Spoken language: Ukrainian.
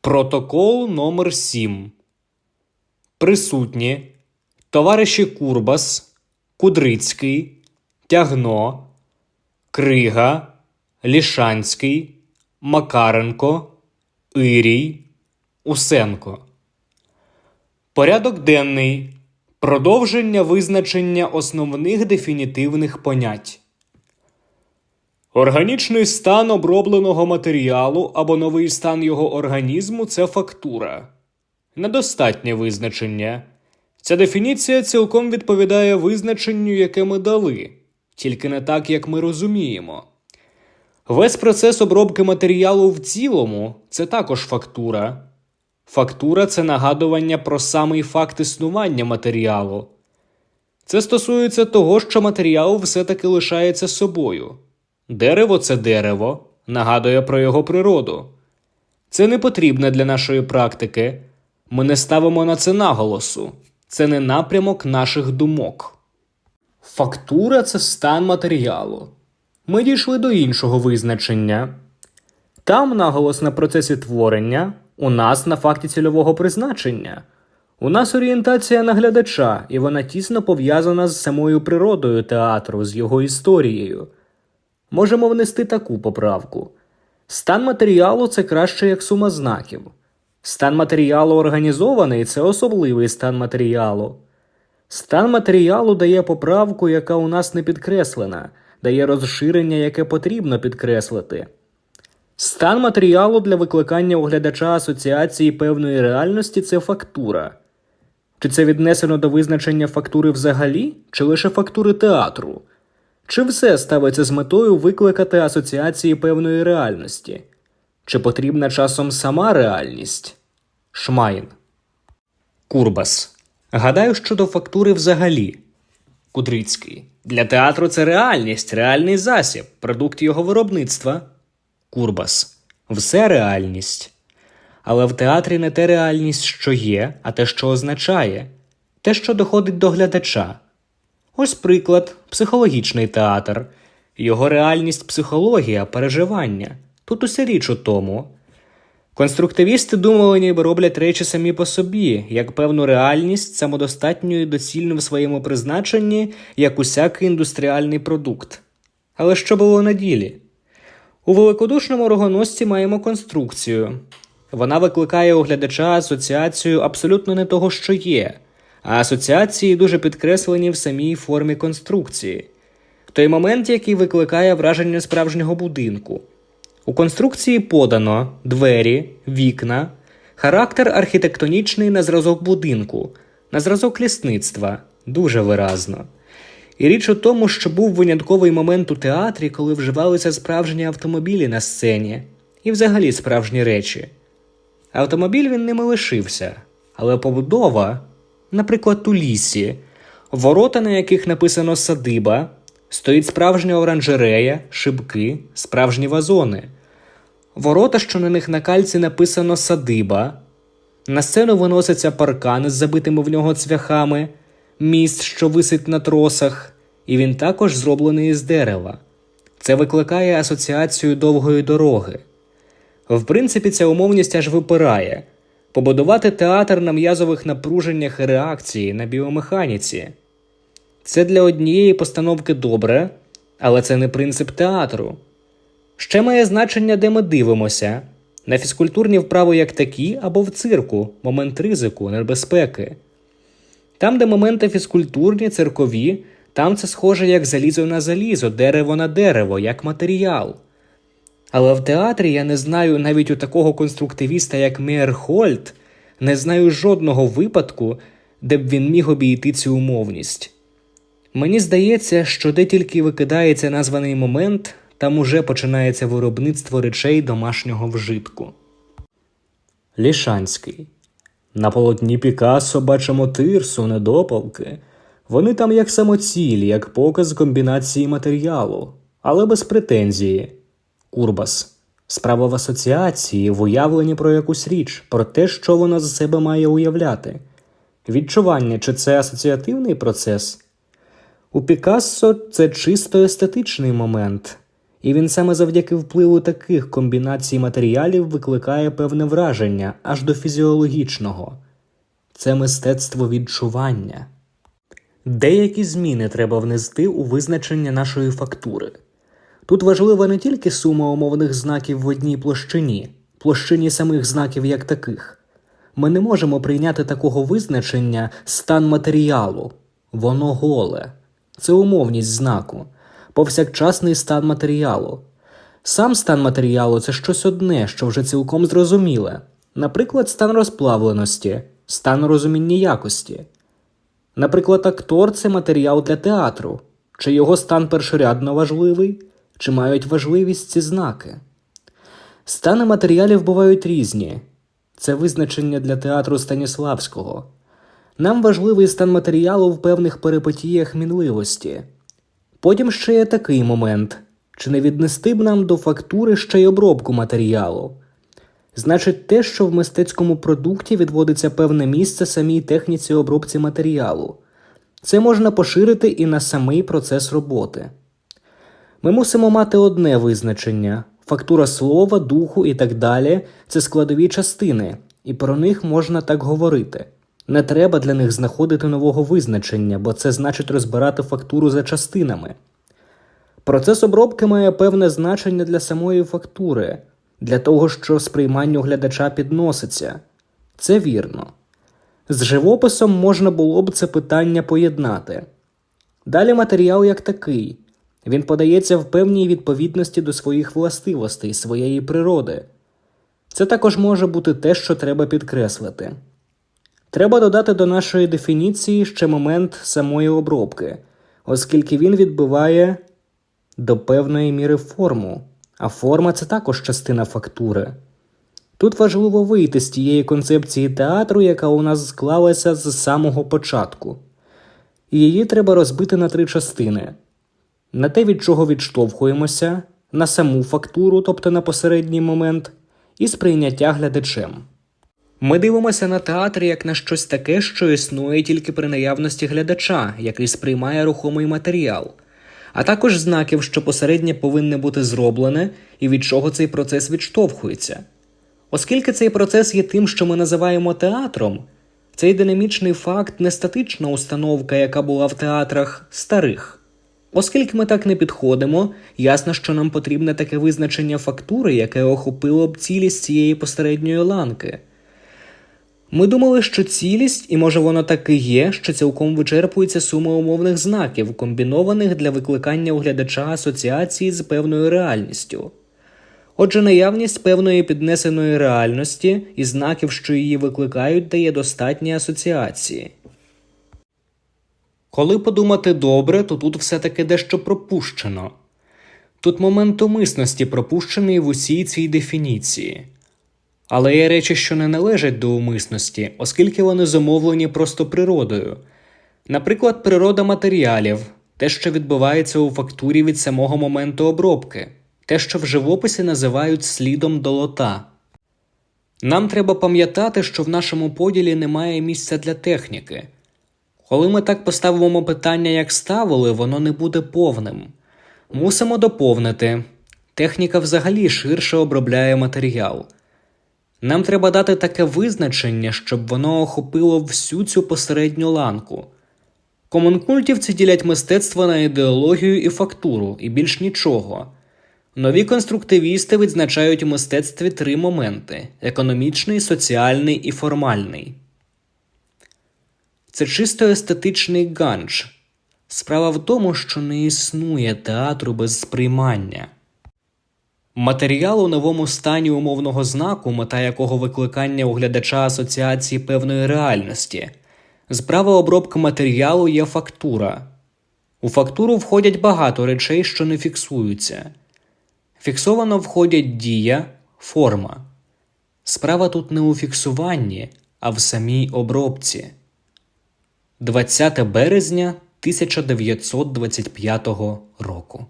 Протокол номер 7 Присутні товариші Курбас, Кудрицький, Тягно, Крига, Лішанський, Макаренко, Ірій, Усенко. Порядок денний. Продовження визначення основних дефінітивних понять. Органічний стан обробленого матеріалу або новий стан його організму це фактура. Недостатнє визначення. Ця дефініція цілком відповідає визначенню, яке ми дали, тільки не так, як ми розуміємо. Весь процес обробки матеріалу в цілому це також фактура. Фактура це нагадування про самий факт існування матеріалу. Це стосується того, що матеріал все-таки лишається собою. Дерево це дерево, нагадує про його природу. Це не потрібне для нашої практики. Ми не ставимо на це наголосу. Це не напрямок наших думок. Фактура це стан матеріалу. Ми дійшли до іншого визначення. Там наголос на процесі творення, у нас на факті цільового призначення. У нас орієнтація на глядача, і вона тісно пов'язана з самою природою театру, з його історією. Можемо внести таку поправку. Стан матеріалу це краще як сума знаків. Стан матеріалу організований це особливий стан матеріалу. Стан матеріалу дає поправку, яка у нас не підкреслена, дає розширення, яке потрібно підкреслити. Стан матеріалу для викликання у глядача асоціації певної реальності це фактура. Чи це віднесено до визначення фактури взагалі, чи лише фактури театру? Чи все ставиться з метою викликати асоціації певної реальності? Чи потрібна часом сама реальність? Шмайн. Курбас. Гадаю, щодо фактури взагалі. Кудрицький. Для театру це реальність, реальний засіб, продукт його виробництва. Курбас. Все реальність. Але в театрі не те реальність, що є, а те, що означає, те, що доходить до глядача. Ось приклад психологічний театр. Його реальність психологія, переживання. Тут уся річ у тому. Конструктивісти думали, ніби роблять речі самі по собі, як певну реальність самодостатньою і доцільну в своєму призначенні, як усякий індустріальний продукт. Але що було на ділі? У великодушному рогоносці маємо конструкцію. Вона викликає у глядача асоціацію абсолютно не того, що є, а асоціації дуже підкреслені в самій формі конструкції. Той момент, який викликає враження справжнього будинку. У конструкції подано двері, вікна, характер архітектонічний на зразок будинку, на зразок лісництва дуже виразно. І річ у тому, що був винятковий момент у театрі, коли вживалися справжні автомобілі на сцені і взагалі справжні речі. Автомобіль він ними лишився, але побудова, наприклад, у лісі, ворота, на яких написано садиба, стоїть справжня оранжерея, шибки, справжні вазони. Ворота, що на них на кальці написано садиба. На сцену виноситься паркан з забитими в нього цвяхами, міст, що висить на тросах, і він також зроблений із дерева. Це викликає асоціацію довгої дороги. В принципі, ця умовність аж випирає побудувати театр на м'язових напруженнях реакції на біомеханіці. Це для однієї постановки добре, але це не принцип театру. Ще має значення, де ми дивимося на фізкультурні вправи як такі, або в цирку, момент ризику, небезпеки. Там, де моменти фізкультурні, циркові, там це схоже як залізо на залізо, дерево на дерево, як матеріал. Але в театрі я не знаю навіть у такого конструктивіста, як Мейерхольд, не знаю жодного випадку, де б він міг обійти цю умовність. Мені здається, що де тільки викидається названий момент, там уже починається виробництво речей домашнього вжитку. Лішанський. На полотні Пікассо бачимо тирсу, недопалки. Вони там як самоцілі, як показ комбінації матеріалу, але без претензії. Курбас. Справа в асоціації, в уявленні про якусь річ, про те, що вона з себе має уявляти. Відчування, чи це асоціативний процес? У Пікассо це чисто естетичний момент, І він саме завдяки впливу таких комбінацій матеріалів викликає певне враження аж до фізіологічного. Це мистецтво відчування. Деякі зміни треба внести у визначення нашої фактури. Тут важлива не тільки сума умовних знаків в одній площині, площині самих знаків як таких. Ми не можемо прийняти такого визначення стан матеріалу, воно голе, це умовність знаку, повсякчасний стан матеріалу. Сам стан матеріалу це щось одне, що вже цілком зрозуміле, наприклад, стан розплавленості, стан розуміння якості. Наприклад, актор це матеріал для театру, чи його стан першорядно важливий, чи мають важливість ці знаки. Стани матеріалів бувають різні. Це визначення для театру Станіславського. Нам важливий стан матеріалу в певних перипетіях мінливості. Потім ще є такий момент чи не віднести б нам до фактури ще й обробку матеріалу. Значить, те, що в мистецькому продукті відводиться певне місце самій техніці обробці матеріалу. Це можна поширити і на самий процес роботи. Ми мусимо мати одне визначення фактура слова, духу і так далі це складові частини, і про них можна так говорити. Не треба для них знаходити нового визначення, бо це значить розбирати фактуру за частинами. Процес обробки має певне значення для самої фактури, для того, що сприйманню глядача підноситься. Це вірно. З живописом можна було б це питання поєднати. Далі матеріал як такий. Він подається в певній відповідності до своїх властивостей, своєї природи. Це також може бути те, що треба підкреслити. Треба додати до нашої дефініції ще момент самої обробки, оскільки він відбиває до певної міри форму, а форма це також частина фактури. Тут важливо вийти з тієї концепції театру, яка у нас склалася з самого початку. Її треба розбити на три частини: на те, від чого відштовхуємося, на саму фактуру, тобто на посередній момент, і сприйняття глядачем. Ми дивимося на театр як на щось таке, що існує тільки при наявності глядача, який сприймає рухомий матеріал, а також знаків, що посередньо повинне бути зроблене і від чого цей процес відштовхується. Оскільки цей процес є тим, що ми називаємо театром, цей динамічний факт не статична установка, яка була в театрах старих. Оскільки ми так не підходимо, ясно, що нам потрібне таке визначення фактури, яке охопило б цілість цієї посередньої ланки. Ми думали, що цілість, і може воно так і є, що цілком вичерпується сума умовних знаків, комбінованих для викликання у глядача асоціації з певною реальністю. Отже, наявність певної піднесеної реальності і знаків, що її викликають, дає достатні асоціації. Коли подумати добре, то тут все-таки дещо пропущено. Тут момент умисності пропущений в усій цій дефініції. Але є речі, що не належать до умисності, оскільки вони зумовлені просто природою. Наприклад, природа матеріалів, те, що відбувається у фактурі від самого моменту обробки, те, що в живописі називають слідом долота. Нам треба пам'ятати, що в нашому поділі немає місця для техніки. Коли ми так поставимо питання, як ставили, воно не буде повним. Мусимо доповнити. Техніка взагалі ширше обробляє матеріал. Нам треба дати таке визначення, щоб воно охопило всю цю посередню ланку. Комункультівці ділять мистецтво на ідеологію і фактуру, і більш нічого. Нові конструктивісти відзначають у мистецтві три моменти: економічний, соціальний і формальний. Це чисто естетичний ганч. Справа в тому, що не існує театру без сприймання. Матеріал у новому стані умовного знаку, мета якого викликання у глядача асоціації певної реальності. Справа обробки матеріалу є фактура. У фактуру входять багато речей, що не фіксуються. Фіксовано входять дія, форма. Справа тут не у фіксуванні, а в самій обробці. 20 березня 1925 року.